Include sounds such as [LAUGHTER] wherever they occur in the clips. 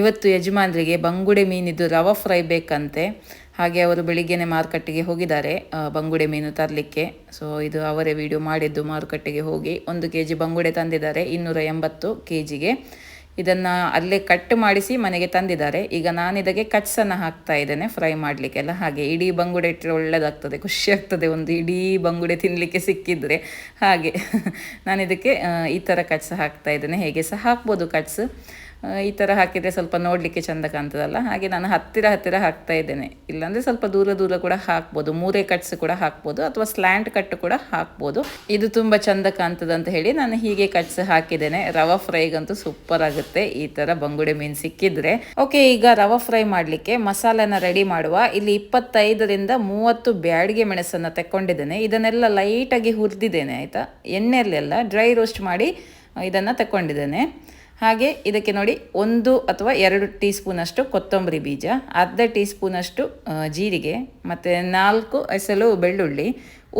ಇವತ್ತು ಯಜಮಾನ್ರಿಗೆ ಬಂಗುಡೆ ಮೀನಿದ್ದು ರವ ಫ್ರೈ ಬೇಕಂತೆ. ಹಾಗೆ ಅವರು ಬೆಳಿಗ್ಗೆನೆ ಮಾರುಕಟ್ಟೆಗೆ ಹೋಗಿದ್ದಾರೆ. ಬಂಗುಡೆ ಮೀನು ತರಲಿಕ್ಕೆ. ಸೊ ಇದು ಅವರೇ ವಿಡಿಯೋ ಮಾಡಿದ್ದು ಮಾರುಕಟ್ಟೆಗೆ ಹೋಗಿ. ಒಂದು ಕೆ ಜಿ ಬಂಗುಡೆ ತಂದಿದ್ದಾರೆ. ಇನ್ನೂರ ಎಂಬತ್ತು ಕೆ ಜಿಗೆ ಇದನ್ನು ಅಲ್ಲೇ ಕಟ್ ಮಾಡಿಸಿ ಮನೆಗೆ ತಂದಿದ್ದಾರೆ. ಈಗ ನಾನು ಇದಕ್ಕೆ ಕಚ್ಸನ್ನು ಹಾಕ್ತಾ ಇದ್ದೇನೆ ಫ್ರೈ ಮಾಡಲಿಕ್ಕೆಲ್ಲ. ಹಾಗೆ ಇಡೀ ಬಂಗುಡೆ ಇಟ್ಟರೆ ಒಳ್ಳೆಯದಾಗ್ತದೆ ಖುಷಿ ಆಗ್ತದೆ ಒಂದು ಇಡೀ ಬಂಗುಡೆ ತಿನ್ನಲಿಕ್ಕೆ ಸಿಕ್ಕಿದ್ರೆ. ಹಾಗೆ ನಾನು ಇದಕ್ಕೆ ಈ ಥರ ಕಚ್ಸ ಹಾಕ್ತಾ ಇದ್ದೇನೆ. ಹೇಗೆ ಸಹ ಹಾಕ್ಬೋದು ಕಟ್ಸ್ ಈ ಥರ ಹಾಕಿದರೆ ಸ್ವಲ್ಪ ನೋಡಲಿಕ್ಕೆ ಚಂದ ಕಾಣ್ತದಲ್ಲ? ಹಾಗೆ ನಾನು ಹತ್ತಿರ ಹತ್ತಿರ ಹಾಕ್ತಾ ಇದ್ದೇನೆ. ಇಲ್ಲಾಂದರೆ ಸ್ವಲ್ಪ ದೂರ ದೂರ ಕೂಡ ಹಾಕ್ಬೋದು. ಮೂರೇ ಕಟ್ಸ್ ಕೂಡ ಹಾಕ್ಬೋದು ಅಥವಾ ಸ್ಲ್ಯಾಂಟ್ ಕಟ್ ಕೂಡ ಹಾಕ್ಬೋದು. ಇದು ತುಂಬ ಚಂದ ಕಾಣ್ತದೆ ಅಂತ ಹೇಳಿ ನಾನು ಹೀಗೆ ಕಟ್ಸ್ ಹಾಕಿದ್ದೇನೆ. ರವಾ ಫ್ರೈಗಂತೂ ಸೂಪರ್ ಆಗುತ್ತೆ. ಈ ಥರ ಬಂಗುಡೆ ಮೀನು ಸಿಕ್ಕಿದ್ರೆ. ಓಕೆ ಈಗ ರವಾ ಫ್ರೈ ಮಾಡಲಿಕ್ಕೆ ಮಸಾಲೆನ ರೆಡಿ ಮಾಡುವ. ಇಲ್ಲಿ ಇಪ್ಪತ್ತೈದರಿಂದ ಮೂವತ್ತು ಬ್ಯಾಡಿಗೆ ಮೆಣಸನ್ನು ತಕ್ಕೊಂಡಿದ್ದೇನೆ. ಇದನ್ನೆಲ್ಲ ಲೈಟಾಗಿ ಹುರಿದಿದ್ದೇನೆ, ಆಯಿತಾ? ಎಣ್ಣೆಯಲ್ಲೆಲ್ಲ ಡ್ರೈ ರೋಸ್ಟ್ ಮಾಡಿ ಇದನ್ನು ತಗೊಂಡಿದ್ದೇನೆ ಹಾಗೆ ಇದಕ್ಕೆ ನೋಡಿ ಒಂದು ಅಥವಾ ಎರಡು ಟೀ ಸ್ಪೂನಷ್ಟು ಕೊತ್ತಂಬರಿ ಬೀಜ, ಅರ್ಧ ಟೀ ಸ್ಪೂನಷ್ಟು ಜೀರಿಗೆ, ಮತ್ತು ನಾಲ್ಕು ಎಸಲು ಬೆಳ್ಳುಳ್ಳಿ,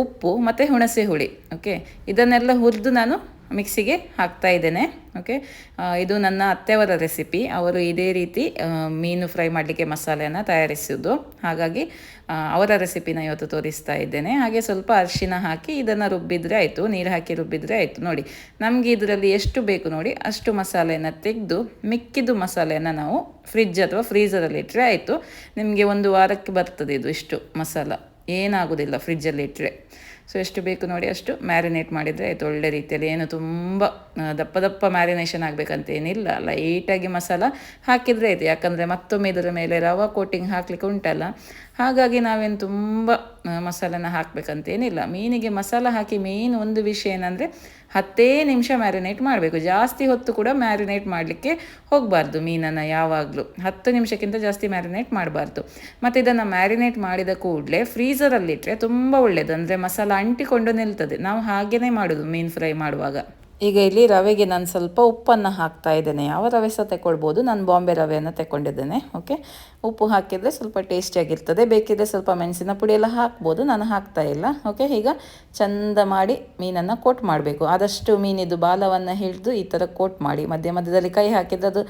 ಉಪ್ಪು ಮತ್ತು ಹುಣಸೆ ಹುಳಿ ಓಕೆ ಇದನ್ನೆಲ್ಲ ಹುರಿದು ನಾನು ಮಿಕ್ಸಿಗೆ ಹಾಕ್ತಾ ಇದ್ದೇನೆ. ಓಕೆ ಇದು ನನ್ನ ಅತ್ತೆಯವರ ರೆಸಿಪಿ ಅವರು ಇದೇ ರೀತಿ ಮೀನು ಫ್ರೈ ಮಾಡಲಿಕ್ಕೆ ಮಸಾಲೆಯನ್ನು ತಯಾರಿಸಿದ್ದು. ಹಾಗಾಗಿ ಅವರ ರೆಸಿಪಿನ ಇವತ್ತು ತೋರಿಸ್ತಾ ಇದ್ದೇನೆ. ಹಾಗೆ ಸ್ವಲ್ಪ ಅರಿಶಿನ ಹಾಕಿ ಇದನ್ನು ರುಬ್ಬಿದ್ರೆ ಆಯಿತು. ನೀರು ಹಾಕಿ ರುಬ್ಬಿದ್ರೆ ಆಯಿತು. ನೋಡಿ, ನಮಗೆ ಇದರಲ್ಲಿ ಎಷ್ಟು ಬೇಕು ನೋಡಿ, ಅಷ್ಟು ಮಸಾಲೆಯನ್ನು ತೆಗೆದು, ಮಿಕ್ಕಿದ್ದು ಮಸಾಲೆಯನ್ನು ನಾವು ಫ್ರಿಜ್ ಅಥವಾ ಫ್ರೀಸರಲ್ಲಿ ಇಟ್ಟರೆ ಆಯಿತು. ನಿಮಗೆ ಒಂದು ವಾರಕ್ಕೆ ಬರ್ತದೆ ಇದು ಇಷ್ಟು ಮಸಾಲ. ಏನಾಗೋದಿಲ್ಲ ಫ್ರಿಜ್ಜಲ್ಲಿ ಇಟ್ಟರೆ ಸೊ ಎಷ್ಟು ಬೇಕು ನೋಡಿ ಅಷ್ಟು ಮ್ಯಾರಿನೇಟ್ ಮಾಡಿದರೆ ಆಯಿತು, ಒಳ್ಳೆ ರೀತಿಯಲ್ಲಿ. ಏನು ತುಂಬ ದಪ್ಪ ದಪ್ಪ ಮ್ಯಾರಿನೇಷನ್ ಆಗಬೇಕಂತ ಏನಿಲ್ಲ. ಲೈಟಾಗಿ ಮಸಾಲ ಹಾಕಿದರೆ ಆಯಿತು. ಯಾಕಂದರೆ ಮತ್ತೊಮ್ಮೆ ಇದರ ಮೇಲೆ ರವಾ ಕೋಟಿಂಗ್ ಹಾಕಲಿಕ್ಕೆ ಉಂಟಲ್ಲ. ಹಾಗಾಗಿ ನಾವೇನು ತುಂಬ ಮಸಾಲನ ಹಾಕಬೇಕಂತ ಹಾಕಬೇಕಂತೇನಿಲ್ಲ ಮೀನಿಗೆ ಮಸಾಲ ಹಾಕಿ ಮೇನ್ ಒಂದು ವಿಷಯ ಏನಂದರೆ ಹತ್ತೇ ನಿಮಿಷ ಮ್ಯಾರಿನೇಟ್ ಮಾಡಬೇಕು. ಜಾಸ್ತಿ ಹೊತ್ತು ಕೂಡ ಮ್ಯಾರಿನೇಟ್ ಮಾಡಲಿಕ್ಕೆ ಹೋಗಬಾರ್ದು ಮೀನನ್ನು ಯಾವಾಗಲೂ. ಹತ್ತು ನಿಮಿಷಕ್ಕಿಂತ ಜಾಸ್ತಿ ಮ್ಯಾರಿನೇಟ್ ಮಾಡಬಾರ್ದು. ಮತ್ತು ಇದನ್ನು ಮ್ಯಾರಿನೇಟ್ ಮಾಡಿದ ಕೂಡಲೇ ಫ್ರೀಸರಲ್ಲಿಟ್ಟರೆ ತುಂಬ ಒಳ್ಳೆಯದು ಅಂದರೆ ಮಸಾಲ ಅಂಟಿಕೊಂಡು ನಿಲ್ತದೆ. ನಾವು ಹಾಗೇ ಮಾಡೋದು ಮೀನು ಫ್ರೈ ಮಾಡುವಾಗ. ಈಗ ಇಲ್ಲಿ ರವೆಗೆ ನಾನು ಸ್ವಲ್ಪ ಉಪ್ಪನ್ನು ಹಾಕ್ತಾ ಇದ್ದೇನೆ. ಯಾವ ರವೆ ಸಹ ತಗೊಳ್ಬೋದು ನಾನು ಬಾಂಬೆ ರವೆಯನ್ನು ತಗೊಂಡಿದ್ದೇನೆ ಓಕೆ ಉಪ್ಪು ಹಾಕಿದರೆ ಸ್ವಲ್ಪ ಟೇಸ್ಟಿಯಾಗಿರ್ತದೆ ಬೇಕಿದ್ರೆ ಸ್ವಲ್ಪ ಮೆಣಸಿನ ಪುಡಿ ಎಲ್ಲ ಹಾಕ್ಬೋದು. ನಾನು ಹಾಕ್ತಾ ಇಲ್ಲ. ಓಕೆ ಈಗ ಚಂದ ಮಾಡಿ ಮೀನನ್ನು ಕೋಟ್ ಮಾಡಬೇಕು. ಆದಷ್ಟು ಮೀನಿದು ಬಾಲವನ್ನು ಹಿಡಿದು ಈ ಥರ ಕೋಟ್ ಮಾಡಿ. ಮಧ್ಯ ಮಧ್ಯದಲ್ಲಿ ಕೈ ಹಾಕಿದ್ರೆ ಅದು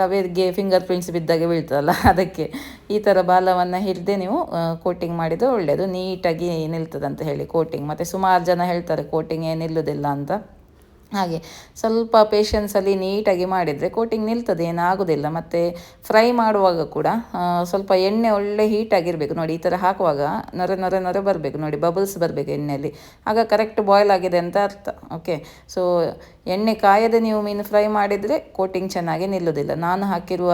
ರವೆಗೆ ಫಿಂಗರ್ ಪ್ರಿಂಟ್ಸ್ ಬಿದ್ದಾಗೆ ಬೀಳ್ತದಲ್ಲ? [LAUGHS] ಅದಕ್ಕೆ ಈ ಥರ ಬಾಲವನ್ನು ಹಿಡಿದೇ ನೀವು ಕೋಟಿಂಗ್ ಮಾಡಿದರೆ ಒಳ್ಳೆಯದು ನೀಟಾಗಿ ನಿಲ್ತದಂತ ಹೇಳಿ ಕೋಟಿಂಗ್ ಮತ್ತು ಸುಮಾರು ಜನ ಹೇಳ್ತಾರೆ ಕೋಟಿಂಗ್ ಏನು ನಿಲ್ಲುವುದಿಲ್ಲ ಅಂತ. ಹಾಗೆ ಸ್ವಲ್ಪ ಪೇಷನ್ಸಲ್ಲಿ ನೀಟಾಗಿ ಮಾಡಿದರೆ ಕೋಟಿಂಗ್ ನಿಲ್ತದೆ, ಏನಾಗೋದಿಲ್ಲ. ಮತ್ತು ಫ್ರೈ ಮಾಡುವಾಗ ಕೂಡ ಸ್ವಲ್ಪ ಎಣ್ಣೆ ಒಳ್ಳೆ ಹೀಟಾಗಿರಬೇಕು ನೋಡಿ, ಈ ಥರ ಹಾಕುವಾಗ ನೊರೆ ನೊರೆ ನೊರೆ ಬರಬೇಕು. ನೋಡಿ ಬಬಲ್ಸ್ ಬರಬೇಕು ಎಣ್ಣೆಯಲ್ಲಿ. ಆಗ ಕರೆಕ್ಟ್ ಬಾಯ್ಲ್ ಆಗಿದೆ ಅಂತ ಅರ್ಥ. ಓಕೆ ಸೊ ಎಣ್ಣೆ ಕಾಯದೆ ನೀವು ಮೀನು ಫ್ರೈ ಮಾಡಿದರೆ ಕೋಟಿಂಗ್ ಚೆನ್ನಾಗಿ ನಿಲ್ಲೋದಿಲ್ಲ. ನಾನು ಹಾಕಿರುವ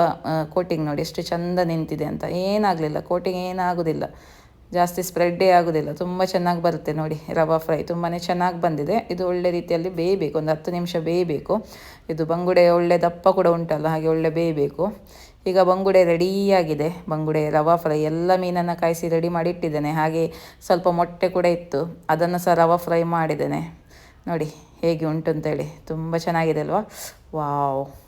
ಕೋಟಿಂಗ್ ನೋಡಿ, ಎಷ್ಟು ಚಂದ ನಿಂತಿದೆ ಅಂತ. ಏನಾಗಲಿಲ್ಲ. ಕೋಟಿಂಗ್ ಏನಾಗೋದಿಲ್ಲ. ಜಾಸ್ತಿ ಸ್ಪ್ರೆಡ್ಡೇ ಆಗೋದಿಲ್ಲ. ತುಂಬ ಚೆನ್ನಾಗಿ ಬರುತ್ತೆ ನೋಡಿ ರವಾ ಫ್ರೈ. ತುಂಬಾ ಚೆನ್ನಾಗಿ ಬಂದಿದೆ. ಇದು ಒಳ್ಳೆ ರೀತಿಯಲ್ಲಿ ಬೇಯಬೇಕು. ಒಂದು ಹತ್ತು ನಿಮಿಷ ಬೇಯಬೇಕು. ಇದು ಬಂಗುಡೆ ಒಳ್ಳೆ ದಪ್ಪ ಕೂಡ ಉಂಟಲ್ಲ, ಹಾಗೆ ಒಳ್ಳೆ ಬೇಯಬೇಕು. ಈಗ ಬಂಗುಡೆ ರೆಡಿಯಾಗಿದೆ ಬಂಗುಡೆ ರವಾ ಫ್ರೈ. ಎಲ್ಲ ಮೀನನ್ನು ಕಾಯಿಸಿ ರೆಡಿ ಮಾಡಿ ಇಟ್ಟಿದ್ದೇನೆ ಹಾಗೆ ಸ್ವಲ್ಪ ಮೊಟ್ಟೆ ಕೂಡ ಇತ್ತು. ಅದನ್ನು ಸಹ ರವಾ ಫ್ರೈ ಮಾಡಿದ್ದೇನೆ. ನೋಡಿ ಹೇಗೆ ಉಂಟು ಅಂತೇಳಿ. ತುಂಬ ಚೆನ್ನಾಗಿದೆ ಅಲ್ವಾ? ವಾವ್.